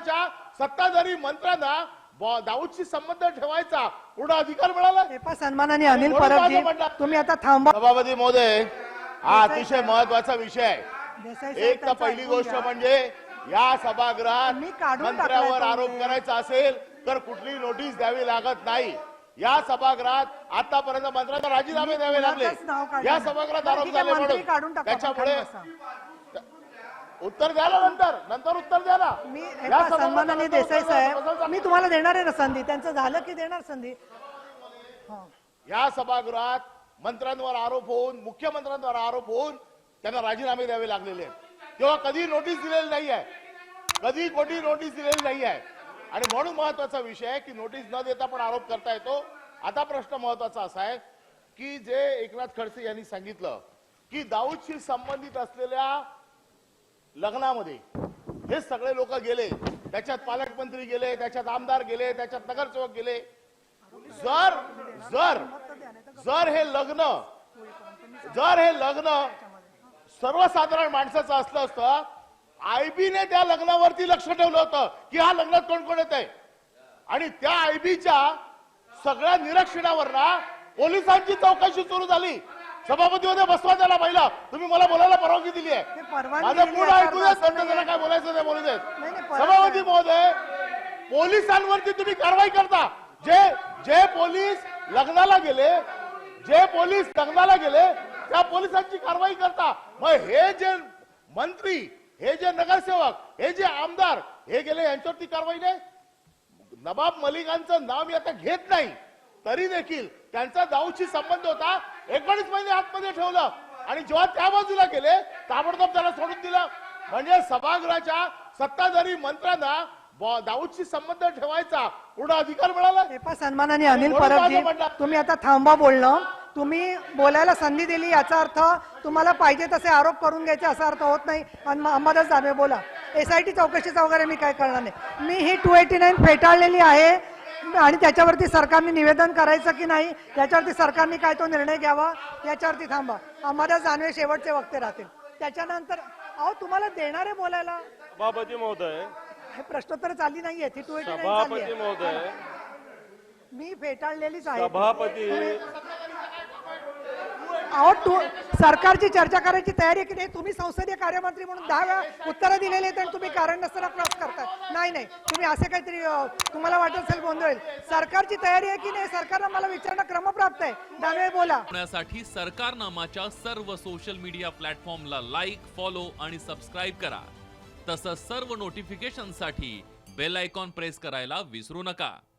सभागृहाच्या सत्ताधारी मंत्र्यांना दाऊदशी संबंध ठेवायचा पूर्ण अधिकार मिळाला हे सन्मानाने अनिल म्हणणं- तुम्ही आता थांबा सभापती महोदय हा अतिशय महत्त्वाचा विषय आहे एक तर पहिली गोष्ट. म्हणजे या सभागृहात मंत्र्यावर आरोप. करायचा असेल तर कुठली नोटीस द्यावी लागत नाही या सभागृहात आतापर्यंत मंत्र्यांना राजीनामे द्यावे लागले या. सभागृहात आरोप झाले म्हणून काढून टाका, त्याच्यामुळे. उत्तर द्या ना नंतर नंतर उत्तर द्या ना मी सन्मानाने देसाई. साहेब मी तुम्हाला देणार आहे ना संधी? त्यांचं झालं की देणार संधी. या सभागृहात मंत्र्यांवर आरोप होऊन मुख्यमंत्र्यांवर आरोप होऊन त्यांना राजीनामे द्यावे लागलेले आहेत. तेव्हा कधी नोटीस दिलेली नाही आहे कधी कोणी नोटीस दिलेली नाही आहे आणि म्हणून महत्त्वाचा विषय आहे की नोटीस न देता पण आरोप करता येतो. आता प्रश्न महत्त्वाचा असा आहे की जे एकनाथ खडसे यांनी सांगितलं की दाऊदशी संबंधित असलेल्या लग्नामध्ये हे सगळे लोक गेले. त्याच्यात पालकमंत्री गेले त्याच्यात आमदार गेले त्याच्यात नगरसेवक गेले. जर जर जर हे लग्न जर हे लग्न सर्वसाधारण माणसाचं असलं असतं आयबीने त्या लग्नावरती लक्ष ठेवलं होतं की हा लग्नात कोण कोण येत आहे आणि त्या आयबीच्या सगळ्या निरीक्षणावर ना पोलिसांची चौकशी सुरू झाली. सभापती मध्ये बसवा त्याला पहिला. तुम्ही मला बोलायला परवानगी दिली आहे. माझं पूर्ण ऐकू नंतर असं त्याला. काय बोलायचं ते बोलू देत. सभापती. महोदय पोलिसांवरती तुम्ही कारवाई करता. जे जे पोलीस लग्नाला गेले जे पोलीस लग्नाला गेले त्या पोलिसांची कारवाई करता. मग हे जे मंत्री हे जे नगरसेवक हे जे आमदार हे गेले यांच्यावरती कारवाई नाही? नवाब मलिकांचं नाव मी आता घेत नाही. तरी देखील त्यांचा दाऊदशी संबंध होता. एकोणीस महिने आतमध्ये ठेवलं. आणि जेव्हा त्या बाजूला गेले ताबडतोब त्याला सोडून दिलं. म्हणजे सभागृहाच्या सत्ताधारी मंत्र्यांना दाऊदशी संबंध ठेवायचा पूर्ण अधिकार मिळाला. हे पहा सन्मानाने अनिल परबजी म्हणणं- तुम्ही आता थांबा बोलणं. तुम्ही बोलायला संधी दिली याचा अर्थ तुम्हाला पाहिजे तसे आरोप करून घ्यायचे असा अर्थ होत नाही. आणि अंबादास दानवे बोला. एसआयटी चौकशीचा वगैरे मी काय करणार नाही. मी ही टू एटी नाईन फेटाळलेली आहे. आणि त्याच्यावरती सरकारने निवेदन करायचं की नाही त्याच्यावरती सरकारने काय तो निर्णय घ्यावा याच्यावरती थांबा. अंबादास दानवे शेवटचे वक्ते राहतील. त्याच्यानंतर अहो तुम्हाला देणार आहे बोलायला? सभापती महोदय. हे प्रश्नोत्तर चालली नाहीये ती टू एटी सभापती महोदय. मी फेटाळलेलीच आहे. सभापती. अहो तू सरकारची चर्चा करायची तयारी की नाही? तुम्ही संसदीय कार्यमंत्री म्हणून दहा वेळा उत्तरं दिलेली आहेत आणि तुम्ही कारण नसताना क्रॉस करताय. नाही नाही. तुम्ही असे काहीतरी तुम्हाला वाटत असेल गोंधळ सरकारची तयारी आहे की नाही? सरकारनं मला विचारणं क्रमप्राप्त आहे. दानवे बोला. होण्यासाठी सरकारनामाच्या सर्व सोशल मीडिया प्लॅटफॉर्मला लाईक फॉलो आणि सबस्क्राईब करा. तसंच सर्व नोटिफिकेशनसाठी बेल आयकॉन प्रेस करायला विसरू नका.